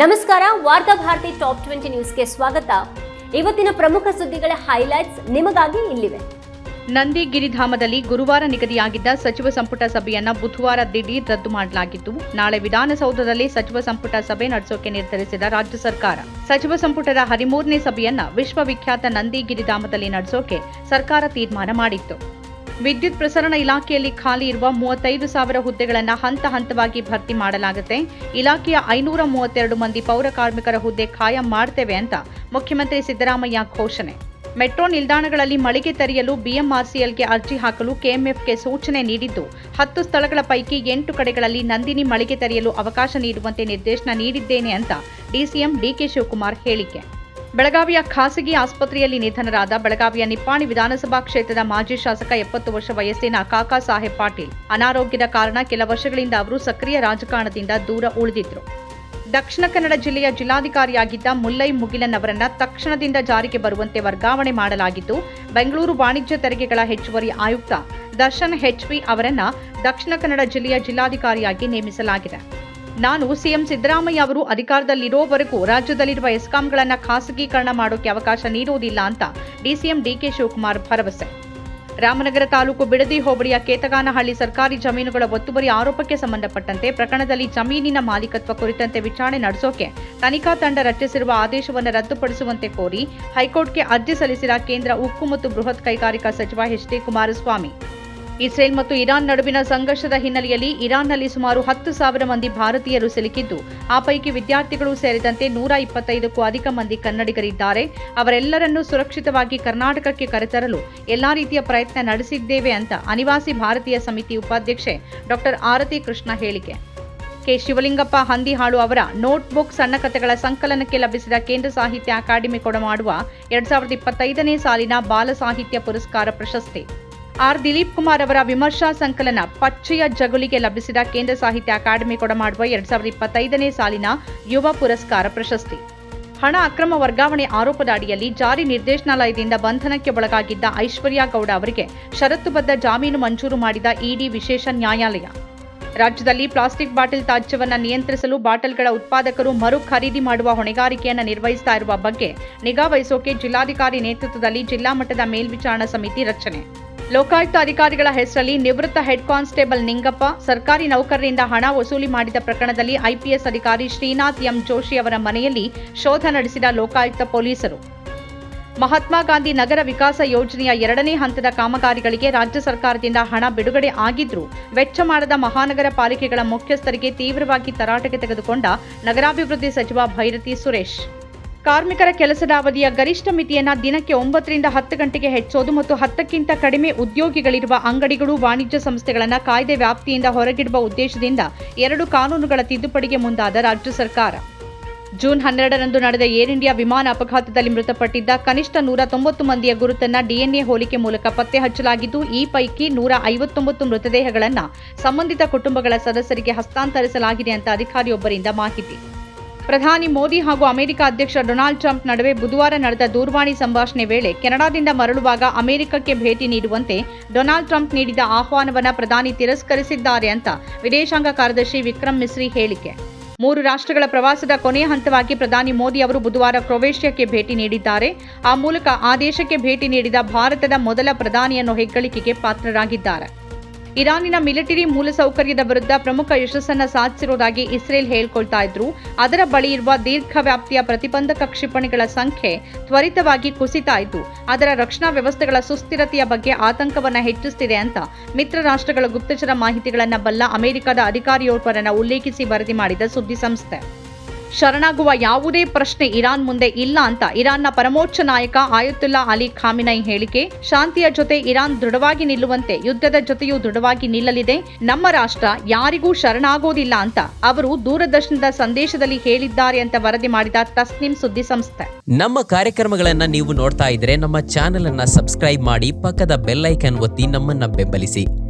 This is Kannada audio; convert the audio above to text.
ನಮಸ್ಕಾರ, ವಾರ್ತಾ ಭಾರತಿ ಟಾಪ್ ಟ್ವೆಂಟಿ ನ್ಯೂಸ್ಗೆ ಸ್ವಾಗತ. ಇವತ್ತಿನ ಪ್ರಮುಖ ಸುದ್ದಿಗಳ ಹೈಲೈಟ್ಸ್ ನಿಮಗಾಗಿ ಇಲ್ಲಿವೆ. ನಂದಿ ಗಿರಿಧಾಮದಲ್ಲಿ ಗುರುವಾರ ನಿಗದಿಯಾಗಿದ್ದ ಸಚಿವ ಸಂಪುಟ ಸಭೆಯನ್ನ ಬುಧವಾರ ದಿಢೀರ್ ರದ್ದು ಮಾಡಲಾಗಿದ್ದು ನಾಳೆ ವಿಧಾನಸೌಧದಲ್ಲಿ ಸಚಿವ ಸಂಪುಟ ಸಭೆ ನಡೆಸೋಕೆ ನಿರ್ಧರಿಸಿದ ರಾಜ್ಯ ಸರ್ಕಾರ. ಸಚಿವ ಸಂಪುಟದ ಹದಿಮೂರನೇ ಸಭೆಯನ್ನ ವಿಶ್ವವಿಖ್ಯಾತ ನಂದಿ ಗಿರಿಧಾಮದಲ್ಲಿ ನಡೆಸೋಕೆ ಸರ್ಕಾರ ತೀರ್ಮಾನ ಮಾಡಿತ್ತು. ವಿದ್ಯುತ್ ಪ್ರಸರಣ ಇಲಾಖೆಯಲ್ಲಿ ಖಾಲಿ ಇರುವ ಮೂವತ್ತೈದು ಸಾವಿರ ಹುದ್ದೆಗಳನ್ನು ಹಂತ ಹಂತವಾಗಿ ಭರ್ತಿ ಮಾಡಲಾಗುತ್ತೆ. ಇಲಾಖೆಯ ಐನೂರ ಮೂವತ್ತೆರಡು ಮಂದಿ ಪೌರ ಕಾರ್ಮಿಕರ ಹುದ್ದೆ ಖಾಯಂ ಮಾಡ್ತೇವೆ ಅಂತ ಮುಖ್ಯಮಂತ್ರಿ ಸಿದ್ದರಾಮಯ್ಯ ಘೋಷಣೆ. ಮೆಟ್ರೋ ನಿಲ್ದಾಣಗಳಲ್ಲಿ ಮಳಿಗೆ ತೆರೆಯಲು ಬಿಎಂಆರ್ಸಿಎಲ್ಗೆ ಅರ್ಜಿ ಹಾಕಲು ಕೆಎಂಎಫ್ಗೆ ಸೂಚನೆ ನೀಡಿದ್ದು, ಹತ್ತು ಸ್ಥಳಗಳ ಪೈಕಿ ಎಂಟು ಕಡೆಗಳಲ್ಲಿ ನಂದಿನಿ ಮಳಿಗೆ ತೆರೆಯಲು ಅವಕಾಶ ನೀಡುವಂತೆ ನಿರ್ದೇಶನ ನೀಡಿದ್ದೇನೆ ಅಂತ ಡಿಸಿಎಂ ಡಿಕೆ ಶಿವಕುಮಾರ್ ಹೇಳಿಕೆ. ಬೆಳಗಾವಿಯ ಖಾಸಗಿ ಆಸ್ಪತ್ರೆಯಲ್ಲಿ ನಿಧನರಾದ ಬೆಳಗಾವಿಯ ನಿಪ್ಪಾಣಿ ವಿಧಾನಸಭಾ ಕ್ಷೇತ್ರದ ಮಾಜಿ ಶಾಸಕ ಎಪ್ಪತ್ತು ವರ್ಷ ವಯಸ್ಸಿನ ಕಾಕಾ ಸಾಹೇಬ್ ಪಾಟೀಲ್. ಅನಾರೋಗ್ಯದ ಕಾರಣ ಕೆಲ ವರ್ಷಗಳಿಂದ ಅವರು ಸಕ್ರಿಯ ರಾಜಕಾರಣದಿಂದ ದೂರ ಉಳಿದಿದ್ರು. ದಕ್ಷಿಣ ಕನ್ನಡ ಜಿಲ್ಲೆಯ ಜಿಲ್ಲಾಧಿಕಾರಿಯಾಗಿದ್ದ ಮುಲ್ಲೈ ಮುಗಿಲನ್ ಅವರನ್ನ ತಕ್ಷಣದಿಂದ ಜಾರಿಗೆ ಬರುವಂತೆ ವರ್ಗಾವಣೆ ಮಾಡಲಾಗಿದ್ದು, ಬೆಂಗಳೂರು ವಾಣಿಜ್ಯ ತೆರಿಗೆಗಳ ಹೆಚ್ಚುವರಿ ಆಯುಕ್ತ ದರ್ಶನ್ ಹೆಚ್ವಿ ಅವರನ್ನ ದಕ್ಷಿಣ ಕನ್ನಡ ಜಿಲ್ಲೆಯ ಜಿಲ್ಲಾಧಿಕಾರಿಯಾಗಿ ನೇಮಿಸಲಾಗಿದೆ. ನಾನು ಸಿಎಂ ಸಿದ್ದರಾಮಯ್ಯ ಅವರು ಅಧಿಕಾರದಲ್ಲಿರೋವರೆಗೂ ರಾಜ್ಯದಲ್ಲಿರುವ ಎಸ್ಕಾಂಗಳನ್ನು ಖಾಸಗೀಕರಣ ಮಾಡೋಕೆ ಅವಕಾಶ ನೀಡುವುದಿಲ್ಲ ಅಂತ ಡಿಸಿಎಂ ಡಿಕೆ ಶಿವಕುಮಾರ್ ಭರವಸೆ. ರಾಮನಗರ ತಾಲೂಕು ಬಿಡದಿ ಹೋಬಳಿಯ ಕೇತಗಾನಹಳ್ಳಿ ಸರ್ಕಾರಿ ಜಮೀನುಗಳ ಒತ್ತುವರಿ ಆರೋಪಕ್ಕೆ ಸಂಬಂಧಪಟ್ಟಂತೆ ಪ್ರಕರಣದಲ್ಲಿ ಜಮೀನಿನ ಮಾಲೀಕತ್ವ ಕುರಿತಂತೆ ವಿಚಾರಣೆ ನಡೆಸೋಕೆ ತನಿಖಾ ತಂಡ ರಚಿಸಿರುವ ಆದೇಶವನ್ನು ರದ್ದುಪಡಿಸುವಂತೆ ಕೋರಿ ಹೈಕೋರ್ಟ್ಗೆ ಅರ್ಜಿ ಸಲ್ಲಿಸಿದ ಕೇಂದ್ರ ಉಕ್ಕು ಮತ್ತು ಬೃಹತ್ ಕೈಗಾರಿಕಾ ಸಚಿವ ಎಚ್ ಡಿ ಕುಮಾರಸ್ವಾಮಿ. ಇಸ್ರೇಲ್ ಮತ್ತು ಇರಾನ್ ನಡುವಿನ ಸಂಘರ್ಷದ ಹಿನ್ನೆಲೆಯಲ್ಲಿ ಇರಾನ್ನಲ್ಲಿ ಸುಮಾರು ಹತ್ತು ಸಾವಿರ ಮಂದಿ ಭಾರತೀಯರು ಸಿಲುಕಿದ್ದು, ಆ ಪೈಕಿ ವಿದ್ಯಾರ್ಥಿಗಳು ಸೇರಿದಂತೆ ನೂರ ಇಪ್ಪತ್ತೈದಕ್ಕೂ ಅಧಿಕ ಮಂದಿ ಕನ್ನಡಿಗರಿದ್ದಾರೆ. ಅವರೆಲ್ಲರನ್ನೂ ಸುರಕ್ಷಿತವಾಗಿ ಕರ್ನಾಟಕಕ್ಕೆ ಕರೆತರಲು ಎಲ್ಲಾ ರೀತಿಯ ಪ್ರಯತ್ನ ನಡೆಸಿದ್ದೇವೆ ಅಂತ ಅನಿವಾಸಿ ಭಾರತೀಯ ಸಮಿತಿ ಉಪಾಧ್ಯಕ್ಷೆ ಡಾಕ್ಟರ್ ಆರತಿ ಕೃಷ್ಣ ಹೇಳಿಕೆ. ಕೆ. ಶಿವಲಿಂಗಪ್ಪ ಹಂದಿಹಾಳು ಅವರ ನೋಟ್ಬುಕ್ ಸಣ್ಣ ಕಥೆಗಳ ಸಂಕಲನಕ್ಕೆ ಲಭಿಸಿದ ಕೇಂದ್ರ ಸಾಹಿತ್ಯ ಅಕಾಡೆಮಿ ಕೊಡಮಾಡುವ ಎರಡ್ ಸಾವಿರದ ಇಪ್ಪತ್ತೈದನೇ ಸಾಲಿನ ಬಾಲ ಸಾಹಿತ್ಯ ಪುರಸ್ಕಾರ ಪ್ರಶಸ್ತಿ. ಆರ್ ದಿಲೀಪ್ ಕುಮಾರ್ ಅವರ ವಿಮರ್ಶಾ ಸಂಕಲನ ಪಚ್ಚೆಯ ಜಗುಲಿಗೆ ಲಭಿಸಿದ ಕೇಂದ್ರ ಸಾಹಿತ್ಯ ಅಕಾಡೆಮಿ ಕೊಡಮಾಡುವ ಎರಡ್ ಸಾವಿರದ ಇಪ್ಪತ್ತೈದನೇ ಸಾಲಿನ ಯುವ ಪುರಸ್ಕಾರ ಪ್ರಶಸ್ತಿ. ಹಣ ಅಕ್ರಮ ವರ್ಗಾವಣೆ ಆರೋಪದ ಅಡಿಯಲ್ಲಿ ಜಾರಿ ನಿರ್ದೇಶನಾಲಯದಿಂದ ಬಂಧನಕ್ಕೆ ಒಳಗಾಗಿದ್ದ ಐಶ್ವರ್ಯ ಗೌಡ ಅವರಿಗೆ ಷರತ್ತುಬದ್ಧ ಜಾಮೀನು ಮಂಜೂರು ಮಾಡಿದ ಇಡಿ ವಿಶೇಷ ನ್ಯಾಯಾಲಯ. ರಾಜ್ಯದಲ್ಲಿ ಪ್ಲಾಸ್ಟಿಕ್ ಬಾಟಲ್ ತ್ಯಾಜ್ಯವನ್ನು ನಿಯಂತ್ರಿಸಲು ಬಾಟಲ್ಗಳ ಉತ್ಪಾದಕರು ಮರು ಖರೀದಿ ಮಾಡುವ ಹೊಣೆಗಾರಿಕೆಯನ್ನು ನಿರ್ವಹಿಸ್ತಾ ಇರುವ ಬಗ್ಗೆ ನಿಗಾ ವಹಿಸೋಕೆ ಜಿಲ್ಲಾಧಿಕಾರಿ ನೇತೃತ್ವದಲ್ಲಿ ಜಿಲ್ಲಾ ಮಟ್ಟದ ಮೇಲ್ವಿಚಾರಣಾ ಸಮಿತಿ ರಚನೆ. ಲೋಕಾಯುಕ್ತ ಅಧಿಕಾರಿಗಳ ಹೆಸರಲ್ಲಿ ನಿವೃತ್ತ ಹೆಡ್ ಕಾನ್ಸ್ಟೇಬಲ್ ನಿಂಗಪ್ಪ, ಸರ್ಕಾರಿ ನೌಕರರಿಂದ ಹಣ ವಸೂಲಿ ಮಾಡಿದ ಪ್ರಕರಣದಲ್ಲಿ ಐಪಿಎಸ್ ಅಧಿಕಾರಿ ಶ್ರೀನಾಥ್ ಎಂ ಜೋಶಿ ಅವರ ಮನೆಯಲ್ಲಿ ಶೋಧ ನಡೆಸಿದ ಲೋಕಾಯುಕ್ತ ಪೊಲೀಸರು. ಮಹಾತ್ಮ ಗಾಂಧಿ ನಗರ ವಿಕಾಸ ಯೋಜನೆಯ ಎರಡನೇ ಹಂತದ ಕಾಮಗಾರಿಗಳಿಗೆ ರಾಜ್ಯ ಸರ್ಕಾರದಿಂದ ಹಣ ಬಿಡುಗಡೆ ಆಗಿದ್ರೂ ವೆಚ್ಚ ಮಾಡದ ಮಹಾನಗರ ಪಾಲಿಕೆಗಳ ಮುಖ್ಯಸ್ಥರಿಗೆ ತೀವ್ರವಾಗಿ ತರಾಟೆಗೆ ತೆಗೆದುಕೊಂಡ ನಗರಾಭಿವೃದ್ಧಿ ಸಚಿವ ಭೈರತಿ ಸುರೇಶ್. ಕಾರ್ಮಿಕರ ಕೆಲಸದ ಅವಧಿಯ ಗರಿಷ್ಠ ಮಿತಿಯನ್ನ ದಿನಕ್ಕೆ ಒಂಬತ್ತರಿಂದ ಹತ್ತು ಗಂಟೆಗೆ ಹೆಚ್ಚೋದು ಮತ್ತು ಹತ್ತಕ್ಕಿಂತ ಕಡಿಮೆ ಉದ್ಯೋಗಿಗಳಿರುವ ಅಂಗಡಿಗಳು, ವಾಣಿಜ್ಯ ಸಂಸ್ಥೆಗಳನ್ನು ಕಾಯ್ದೆ ವ್ಯಾಪ್ತಿಯಿಂದ ಹೊರಗಿಡುವ ಉದ್ದೇಶದಿಂದ ಎರಡು ಕಾನೂನುಗಳ ತಿದ್ದುಪಡಿಗೆ ಮುಂದಾದ ರಾಜ್ಯ ಸರ್ಕಾರ. ಜೂನ್ ಹನ್ನೆರಡರಂದು ನಡೆದ ಏರ್ ಇಂಡಿಯಾ ವಿಮಾನ ಅಪಘಾತದಲ್ಲಿ ಮೃತಪಟ್ಟಿದ್ದ ಕನಿಷ್ಠ ನೂರ ತೊಂಬತ್ತು ಮಂದಿಯ ಗುರುತನ್ನ ಡಿಎನ್ಎ ಹೋಲಿಕೆ ಮೂಲಕ ಪತ್ತೆ ಹಚ್ಚಲಾಗಿದ್ದು, ಈ ಪೈಕಿ ನೂರ ಐವತ್ತೊಂಬತ್ತು ಮೃತದೇಹಗಳನ್ನು ಸಂಬಂಧಿತ ಕುಟುಂಬಗಳ ಸದಸ್ಯರಿಗೆ ಹಸ್ತಾಂತರಿಸಲಾಗಿದೆ ಅಂತ ಅಧಿಕಾರಿಯೊಬ್ಬರಿಂದ ಮಾಹಿತಿ. ಪ್ರಧಾನಿ ಮೋದಿ ಹಾಗೂ ಅಮೆರಿಕ ಅಧ್ಯಕ್ಷ ಡೊನಾಲ್ಡ್ ಟ್ರಂಪ್ ನಡುವೆ ಬುಧವಾರ ನಡೆದ ದೂರವಾಣಿ ಸಂಭಾಷಣೆ ವೇಳೆ ಕೆನಡಾದಿಂದ ಮರಳುವಾಗ ಅಮೆರಿಕಕ್ಕೆ ಭೇಟಿ ನೀಡುವಂತೆ ಡೊನಾಲ್ಡ್ ಟ್ರಂಪ್ ನೀಡಿದ ಆಹ್ವಾನವನ್ನು ಪ್ರಧಾನಿ ತಿರಸ್ಕರಿಸಿದ್ದಾರೆ ಅಂತ ವಿದೇಶಾಂಗ ಕಾರ್ಯದರ್ಶಿ ವಿಕ್ರಮ್ ಮಿಸ್ರಿ ಹೇಳಿಕೆ. ಮೂರು ರಾಷ್ಟ್ರಗಳ ಪ್ರವಾಸದ ಕೊನೆಯ ಹಂತವಾಗಿ ಪ್ರಧಾನಿ ಮೋದಿ ಅವರು ಬುಧವಾರ ಕ್ರೊವೇಷಿಯಾಕ್ಕೆ ಭೇಟಿ ನೀಡಿದ್ದಾರೆ. ಆ ಮೂಲಕ ಆ ಭೇಟಿ ನೀಡಿದ ಭಾರತದ ಮೊದಲ ಪ್ರಧಾನಿಯನ್ನು ಹೆಗ್ಗಳಿಕೆಗೆ ಪಾತ್ರರಾಗಿದ್ದಾರೆ. ಇರಾನಿನ ಮಿಲಿಟರಿ ಮೂಲಸೌಕರ್ಯದ ವಿರುದ್ಧ ಪ್ರಮುಖ ಯಶಸ್ಸನ್ನು ಸಾಧಿಸಿರುವುದಾಗಿ ಇಸ್ರೇಲ್ ಹೇಳ್ಕೊಳ್ತಾ ಇದ್ರು. ಅದರ ಬಳಿ ಇರುವ ದೀರ್ಘ ವ್ಯಾಪ್ತಿಯ ಪ್ರತಿಬಂಧಕ ಕ್ಷಿಪಣಿಗಳ ಸಂಖ್ಯೆ ತ್ವರಿತವಾಗಿ ಕುಸಿತಾ ಇದ್ದು, ಅದರ ರಕ್ಷಣಾ ವ್ಯವಸ್ಥೆಗಳ ಸುಸ್ಥಿರತೆಯ ಬಗ್ಗೆ ಆತಂಕವನ್ನು ಹೆಚ್ಚಿಸುತ್ತಿದೆ ಅಂತ ಮಿತ್ರ ರಾಷ್ಟ್ರಗಳ ಗುಪ್ತಚರ ಮಾಹಿತಿಗಳನ್ನು ಬಲ್ಲ ಅಮೆರಿಕದ ಅಧಿಕಾರಿಯೋರ್ವರನ್ನು ಉಲ್ಲೇಖಿಸಿ ವರದಿ ಮಾಡಿದ ಸುದ್ದಿ ಸಂಸ್ಥೆ. ಶರಣಾಗುವ ಯಾವುದೇ ಪ್ರಶ್ನೆ ಇರಾನ್ ಮುಂದೆ ಇಲ್ಲ ಅಂತ ಇರಾನ್ನ ಪರಮೋಚ್ಚ ನಾಯಕ ಆಯುತ್ತುಲ್ಲಾ ಅಲಿ ಖಾಮಿನೈ ಹೇಳಿಕೆ. ಶಾಂತಿಯ ಜೊತೆ ಇರಾನ್ ದೃಢವಾಗಿ ನಿಲ್ಲುವಂತೆ ಯುದ್ಧದ ಜೊತೆಯೂ ದೃಢವಾಗಿ ನಿಲ್ಲಲಿದೆ. ನಮ್ಮ ರಾಷ್ಟ್ರ ಯಾರಿಗೂ ಶರಣಾಗೋದಿಲ್ಲ ಅಂತ ಅವರು ದೂರದರ್ಶನದ ಸಂದೇಶದಲ್ಲಿ ಹೇಳಿದ್ದಾರೆ ಅಂತ ವರದಿ ಮಾಡಿದ ತಸ್ನಿಂ ಸುದ್ದಿ ಸಂಸ್ಥೆ. ನಮ್ಮ ಕಾರ್ಯಕ್ರಮಗಳನ್ನ ನೀವು ನೋಡ್ತಾ ಇದ್ರೆ ನಮ್ಮ ಚಾನೆಲ್ ಅನ್ನ ಸಬ್ಸ್ಕ್ರೈಬ್ ಮಾಡಿ ಪಕ್ಕದ ಬೆಲ್ ಐಕನ್ ಒತ್ತಿ ನಮ್ಮನ್ನ ಬೆಂಬಲಿಸಿ.